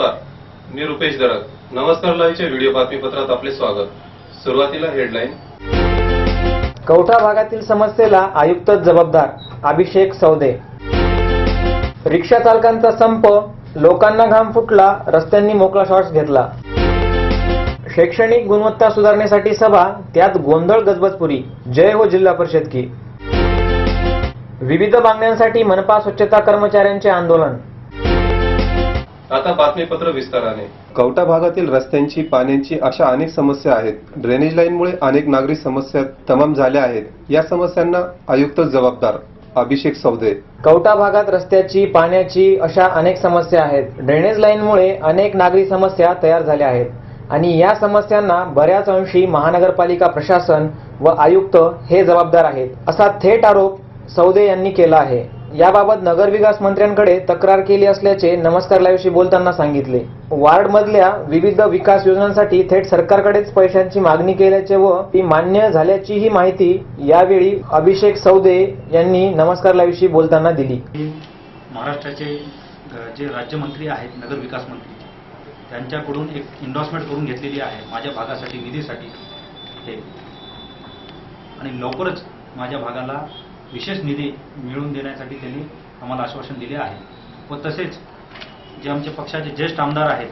नमस्कार मी रुपेश दरक नमस्कार लाईव्हच्या व्हिडिओ बातमीपत्रात आपले स्वागत. सुरुवातीला हेडलाईन. कवठा भागातील समस्येला आयुक्त जबाबदार अभिषेक सौदे. रिक्षा चालकांचा संप लोकांना घाम फुटला रस्त्यांनी मोकळा शॉर्ट्स घेतला. शैक्षणिक गुणवत्ता सुधारण्यासाठी सभा त्यात गोंधळ गजबजपुरी. जय हो जिल्हा परिषद की. विविध मागण्यांसाठी मनपा स्वच्छता कर्मचाऱ्यांचे आंदोलन. आता बातमीपत्र विस्ताराने. कवठा भागातील रस्त्यांची पाण्याची अशा अनेक समस्या आहेत. ड्रेनेज लाईनमुळे अनेक नागरिक समस्या तमाम झाल्या आहेत. या समस्यांना आयुक्त जबाबदार अभिषेक सौदे. कवठा भागात रस्त्याची पाण्याची अशा अनेक समस्या आहेत. ड्रेनेज लाईनमुळे अनेक नागरी समस्या तयार झाल्या आहेत. आणि या समस्यांना बऱ्याच अंशी महानगरपालिका प्रशासन व आयुक्त हे जबाबदार आहेत. असा थेट आरोप सौदे यांनी केला आहे. याबाबत नगरविकास मंत्र्यांकडे तक्रार केली असल्याचे नमस्कार लाईव्हशी बोलताना सांगितले. वार्डमधल्या विविध विकास योजनांसाठी थेट सरकारकडेच पैशांची मागणी केल्याचे व ती मान्य झाल्याचीही माहिती यावेळी अभिषेक सौदे यांनी नमस्कार लाईव्हशी बोलताना दिली. महाराष्ट्राचे जे राज्यमंत्री आहेत नगरविकास मंत्री त्यांच्याकडून एक इन्व्हेस्टमेंट करून घेतलेली आहे माझ्या भागासाठी निधीसाठी. ते आणि लवकरच माझ्या भागाला विशेष निधी मिळवून देण्यासाठी त्यांनी आम्हाला आश्वासन दिले आहे. व तसेच जे आमचे पक्षाचे ज्येष्ठ आमदार आहेत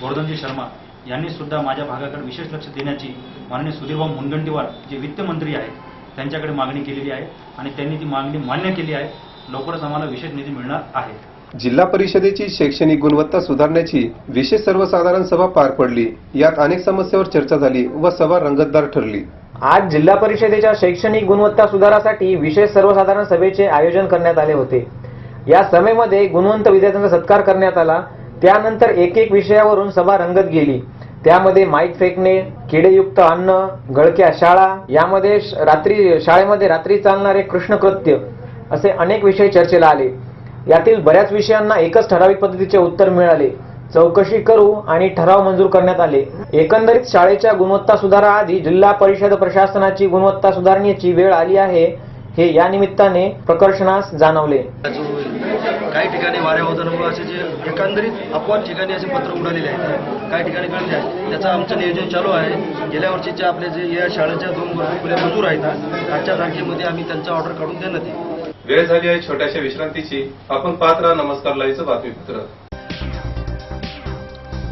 गोवर्धनजी शर्मा यांनी सुद्धा माझ्या भागाकडे विशेष लक्ष देण्याची माननीय सुधीरभाऊ मुनगंटीवार जे वित्तमंत्री आहेत त्यांच्याकडे मागणी केलेली आहे आणि त्यांनी ती मागणी मान्य केली आहे. लवकरच आम्हाला विशेष निधी मिळणार आहे. जिल्हा परिषदेची शैक्षणिक गुणवत्ता सुधारण्याची विशेष सर्वसाधारण सभा पार पडली. यात अनेक समस्येवर चर्चा झाली व सभा रंगतदार ठरली. आज जिल्हा परिषदेच्या शैक्षणिक गुणवत्ता सुधारासाठी विशेष सर्वसाधारण सभेचे आयोजन करण्यात आले होते. या सभेमध्ये गुणवंत विद्यार्थ्यांचा सत्कार करण्यात आला. त्यानंतर एक एक विषयावरून सभा रंगत गेली. त्यामध्ये माईक फेकणे किडेयुक्त अन्न गळक्या शाळा यामध्ये श- रात्री शाळेमध्ये रात्री चालणारे कृष्ण कृत्य असे अनेक विषय चर्चेला आले. यातील बऱ्याच विषयांना एकच ठराविक पद्धतीचे उत्तर मिळाले. चौकशी करू आणि ठराव मंजूर करण्यात आले. एकंदरीत शाळेच्या गुणवत्ता सुधाराआधी जिल्हा परिषद प्रशासनाची गुणवत्ता सुधारण्याची वेळ आली आहे हे या निमित्ताने प्रकर्षणास जाणवले. काही ठिकाणी वाऱ्या होताना असे जे एकंदरीत अपवाद ठिकाणी असे पत्र उडालेले आहेत काही ठिकाणी कळले आहेत त्याचं आमचं नियोजन चालू आहे. गेल्या वर्षीचे आपले जे या शाळेच्या दोन खुले मजूर आहेत ना, आजच्या तारखेमध्ये आम्ही त्यांचा ऑर्डर काढून देण्यात येईल. वेळ झाली आहे छोट्याशा विश्रांतीची. आपण पाहत राहा नमस्कार. लाईव्हचं बातमीपत्र.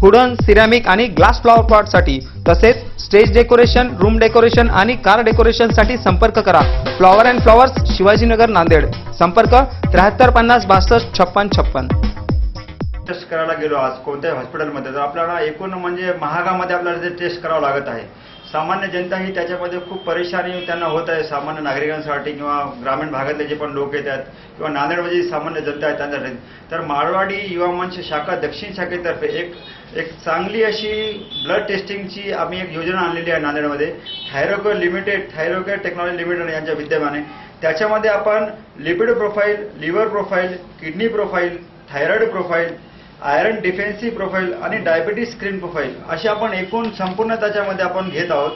Wooden ceramic आणि ग्लास फ्लॉवर पॉटसाठी तसेच स्टेज डेकोरेशन रूम डेकोरेशन आणि कार डेकोरेशनसाठी संपर्क करा. Flower and flowers Shivajinagar Nanded. संपर्क त्र्याहत्तर पन्नास बासष्ट छप्पन छप्पन. टेस्ट करायला गेलो आज कोणत्याही हॉस्पिटलमध्ये तर आपल्याला एकूण म्हणजे महागामध्ये आपल्याला ते टेस्ट करावं लागत आहे. सामान्य जनता ही त्याच्यामध्ये खूप परेशानी त्यांना होत आहे. सामान्य नागरिकांसाठी किंवा ग्रामीण भागातले जे पण लोक येतात किंवा नांदेडमध्ये जी सामान्य जनता आहे त्यांच्यासाठी. तर मारवाडी युवा मंच शाखा दक्षिण शाखेतर्फे एक एक चांगली अशी ब्लड टेस्टिंगची आम्ही एक योजना आणलेली आहे नांदेडमध्ये. Thyrocare limited Thyrocare technology limited यांच्या विद्यमाने. त्याच्यामध्ये आपण lipid profile liver profile kidney profile thyroid profile iron deficiency profile आणि डायबिटीस स्क्रीन प्रोफाईल अशी आपण एकूण संपूर्ण त्याच्यामध्ये आपण घेत आहोत.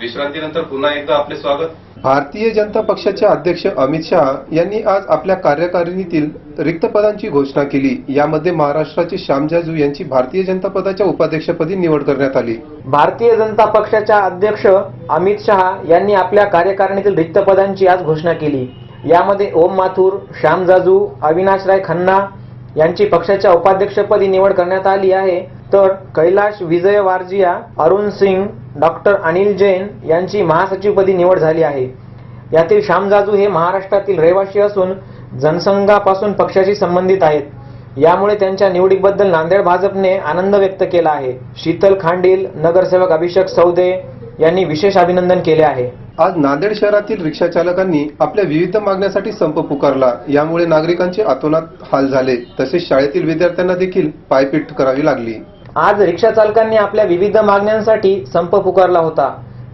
विश्रांतीनंतर पुन्हा एकदा आपले स्वागत. भारतीय जनता पक्षाचे अध्यक्ष अमित शहा यांनी आज आपल्या कार्यकारिणीतील रिक्त पदांची घोषणा केली. यामध्ये महाराष्ट्राचे श्यामजाजू यांची भारतीय जनता पदाच्या उपाध्यक्षपदी निवड करण्यात आली. भारतीय जनता पक्षाच्या अध्यक्ष अमित शहा यांनी आपल्या कार्यकारिणीतील रिक्त पदांची आज घोषणा केली. यामध्ये ओम माथुर श्याम जाजू अविनाश राय खन्ना यांची पक्षाच्या उपाध्यक्षपदी निवड करण्यात आली आहे. तर कैलाश विजय वारजिया अरुण सिंग डॉक्टर अनिल जैन यांची महासचिवपदी निवड झाली आहे. यातील श्यामजाजू हे महाराष्ट्रातील रहिवासी असून जनसंघापासून पक्षाशी संबंधित आहेत. यामुळे त्यांच्या निवडीबद्दल नांदेड भाजपने आनंद व्यक्त केला आहे. शीतल खांडील नगरसेवक अभिषेक सौदे यांनी विशेष अभिनंदन केले आहे. आज नांदेड शहरातील रिक्षा चालकांनी आपल्या विविध मागण्यासाठी संप पुकारला. यामुळे नागरिकांचे आतोनात हाल झाले. तसेच शाळेतील विद्यार्थ्यांना देखील पायपीट करावी लागली. आज रिक्षा चालकांनी आपल्या विविध मागण्यांसाठी संप पुकारला होता.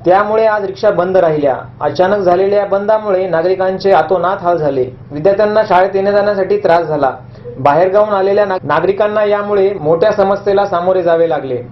त्यामुळे आज रिक्षा बंद राहिल्या. अचानक झालेल्या या बंदामुळे नागरिकांचे आतोनात हाल झाले. विद्यार्थ्यांना शाळेत येण्या जाण्यासाठी त्रास झाला. बाहेरगावून आलेल्या नागरिकांना यामुळे मोठ्या समस्येला सामोरे जावे लागले.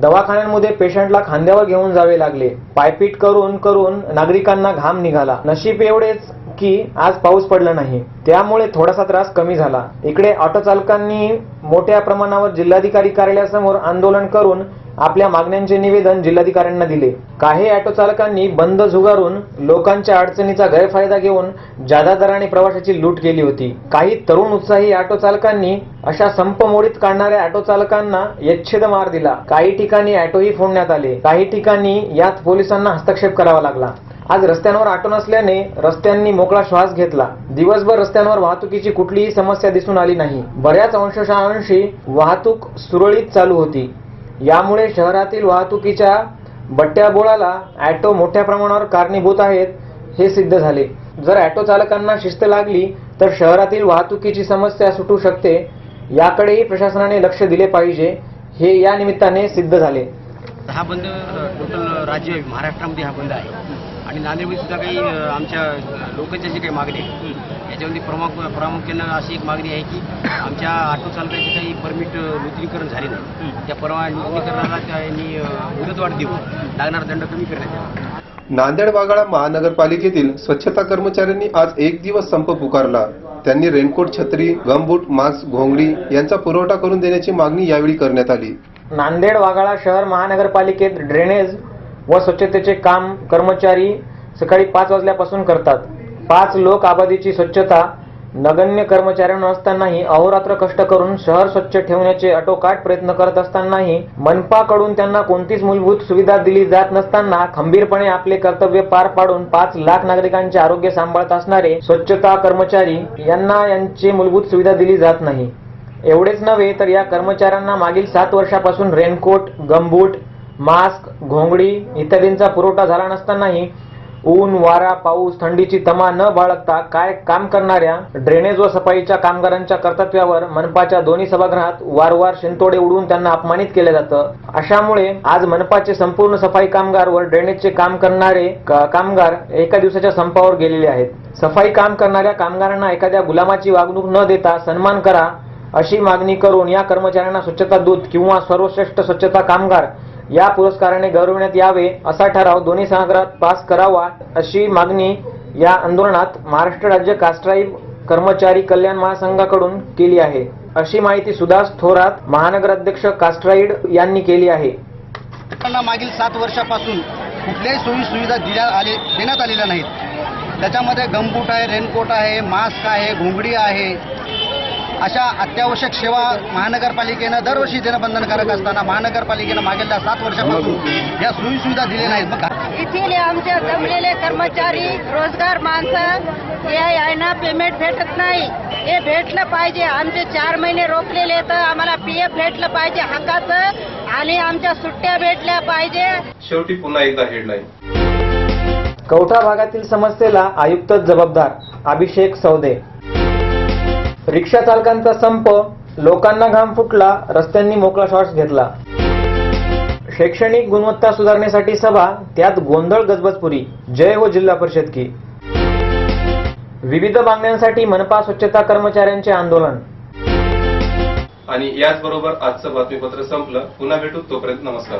दवाखान्यांमध्ये पेशंटला खांद्यावर घेऊन जावे लागले. पायपीट करून करून नागरिकांना घाम निघाला. नशीब एवढेच की आज पाऊस पडला नाही. त्यामुळे थोडासा त्रास कमी झाला. इकडे ऑटो चालकांनी मोठ्या प्रमाणावर जिल्हाधिकारी कार्यालयासमोर आंदोलन करून आपल्या मागण्यांचे निवेदन जिल्हाधिकाऱ्यांना दिले. काही ऑटो चालकांनी बंद झुगारून लोकांच्या अडचणीचा गैरफायदा घेऊन जादा दराने प्रवाशाची लूट केली होती. काही तरुण उत्साही ऑटो चालकांनी अशा संप मोडीत काढणाऱ्या ऑटो चालकांना यच्छेद मार दिला. काही ठिकाणी ऑटोही फोडण्यात आले. काही ठिकाणी यात पोलिसांना हस्तक्षेप करावा लागला. आज रस्त्यांवर ऑटो नसल्याने रस्त्यांनी मोकळा श्वास घेतला. दिवसभर रस्त्यांवर वाहतुकीची कुठलीही समस्या दिसून आली नाही. बऱ्याच अंशशांशी वाहतूक सुरळीत चालू होती. यामुळे शहरातील वाहतुकीच्या बट्ट्याबोळाला ॲटो मोठ्या प्रमाणावर कारणीभूत आहेत हे सिद्ध झाले. जर ॲटो चालकांना शिस्त लागली तर शहरातील वाहतुकीची समस्या सुटू शकते याकडेही प्रशासनाने लक्ष दिले पाहिजे हे या निमित्ताने सिद्ध झाले. हा बंद टोटल राज्य महाराष्ट्रामध्ये हा बंद आहे. आणि नांदेडमध्ये सुद्धा काही आमच्या लोकांच्या जी काही मागणी याच्यामध्ये प्रमुख प्रामुख्यानं अशी एक मागणी आहे की आमच्या ऑटो चालकाची काही परमिट नूतनीकरण झाले नाही. त्या परवा नूतनीकरणाला त्यांनी मुदतवाढ देऊन लागणारा दंड कमी करण्यात यावा. नांदेड वाघाळा महानगरपालिकेतील स्वच्छता कर्मचाऱ्यांनी आज एक दिवस संप पुकारला. त्यांनी रेनकोट छत्री गमबूट मास्क घोंगडी यांचा पुरवठा करून देण्याची मागणी यावेळी करण्यात आली. नांदेड वाघाळा शहर महानगरपालिकेत ड्रेनेज व स्वच्छतेचे काम कर्मचारी सकाळी पाच वाजल्यापासून करतात. पाच लोक आबादीची स्वच्छता नगण्य कर्मचाऱ्यांना असतानाही अहोरात्र कष्ट करून शहर स्वच्छ ठेवण्याचे अटोकाट प्रयत्न करत असतानाही मनपाकडून त्यांना कोणतीच मूलभूत सुविधा दिली जात नसताना खंबीरपणे आपले कर्तव्य पार पाडून पाच लाख नागरिकांचे आरोग्य सांभाळत असणारे स्वच्छता कर्मचारी यांना यांची मूलभूत सुविधा दिली जात नाही. एवढेच नव्हे तर या कर्मचाऱ्यांना मागील सात वर्षापासून रेनकोट गमबूट मास्क घोंगडी इत्यादींचा पुरवठा झाला नसतानाही ऊन वारा पाऊस थंडीची तमा न बाळगता काय काम करणाऱ्या ड्रेनेज व सफाईच्या कामगारांच्या कर्तव्यावर मनपाच्या दोन्ही सभागृहात वारंवार शिंतोडे उडवून त्यांना अपमानित केलं जातं. अशामुळे आज मनपाचे संपूर्ण सफाई कामगार व ड्रेनेजचे काम करणारे का- कामगार एका दिवसाच्या संपावर गेलेले आहेत. सफाई काम करणाऱ्या कामगारांना एखाद्या गुलामाची वागणूक न देता सन्मान करा अशी मागणी करून या कर्मचाऱ्यांना स्वच्छता दूत किंवा सर्वश्रेष्ठ स्वच्छता कामगार या पुरस्काराने गौरवण्यात यावे असा ठराव दोन्ही सभागृहात पास करावा अशी मागणी या आंदोलनात महाराष्ट्र राज्य कास्ट्राईब कर्मचारी कल्याण महासंघाकडून केली आहे. अशी माहिती सुदास थोरात महानगराध्यक्ष कास्ट्राईड यांनी केली आहे. मागील सात वर्षापासून कुठल्याही सोयी सुविधा दिल्या आले देण्यात आलेल्या नाहीत. त्याच्यामध्ये गमबूट आहे रेनकोट आहे मास्क आहे घोंगडी आहे अशा अत्यावश्यक सेवा महानगरपालिकेनं दरवर्षी देणं बंधनकारक असताना महानगरपालिकेनं मागील सात वर्षापासून या सोयी सुविधा दिल्या नाहीत मग इथे आमचे जमलेले कर्मचारी रोजगार माणसं हे आहे ना पेमेंट भेटत नाही. हे भेटलं पाहिजे. आमचे चार महिने रोखलेले तर आम्हाला पी एफ भेटलं पाहिजे हक्काचं आणि आमच्या सुट्ट्या भेटल्या पाहिजे. शेवटी पुन्हा एकदा हेडलाईन कवठा भागातील समस्येला आयुक्तच जबाबदार अभिषेक सौदे. रिक्षा चालकांचा संप लोकांना घाम फुटला रस्त्यांनी मोकळा श्वास घेतला. शैक्षणिक गुणवत्ता सुधारण्यासाठी सभा त्यात गोंधळ गजबजपुरी. जय हो जिल्हा परिषद की. विविध मागण्यांसाठी मनपा स्वच्छता कर्मचाऱ्यांचे आंदोलन. आणि याचबरोबर आजचं बातमीपत्र संपलं. पुन्हा भेटू तोपर्यंत नमस्कार.